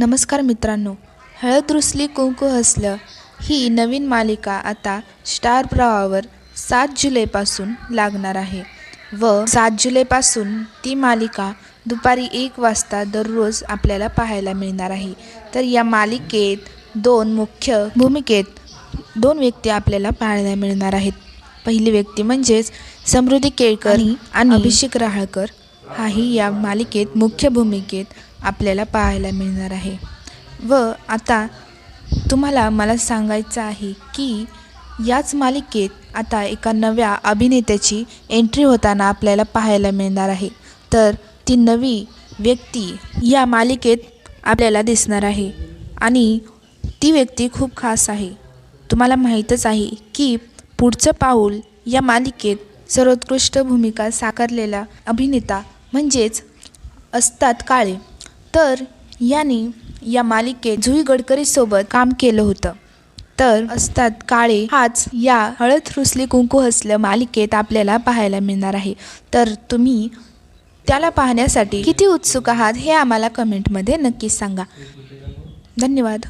नमस्कार मित्रांनो हळद रुसली कुंकू हसलं ही नवीन मालिका आता स्टार प्रवाहावर सात जुलैपासून लागणार आहे. व सात जुलैपासून ती मालिका दुपारी एक वाजता दररोज आपल्याला पाहायला मिळणार आहे. तर या मालिकेत दोन मुख्य भूमिकेत दोन व्यक्ती आपल्याला पाहायला मिळणार आहेत. पहिली व्यक्ती म्हणजेच समृद्धी केळकर आणि अभिषेक रहाळकर. हाही या मालिकेत मुख्य भूमिकेत आपल्याला पाहायला मिळणार आहे. व आता तुम्हाला मला सांगायचं आहे की याच मालिकेत आता एका नव्या अभिनेत्याची एंट्री होताना आपल्याला पाहायला मिळणार आहे. तर ती नवी व्यक्ती या मालिकेत आपल्याला दिसणार आहे. आणि ती व्यक्ती खूप खास आहे. तुम्हाला माहीतच आहे की पुढचं पाऊल या मालिकेत सर्वोत्कृष्ट भूमिका साकारलेला अभिनेता म्हणजेच असतात काळे. तर याने या मालिकेत जुई गडकरीसोबत काम केलं होतं. तर असतात काळे हाच या हळद रुसली कुंकू हसलं मालिकेत आपल्याला पाहायला मिळणार आहे. तर तुम्ही त्याला पाहण्यासाठी किती उत्सुक आहात हे आम्हाला कमेंटमध्ये नक्कीच सांगा. धन्यवाद.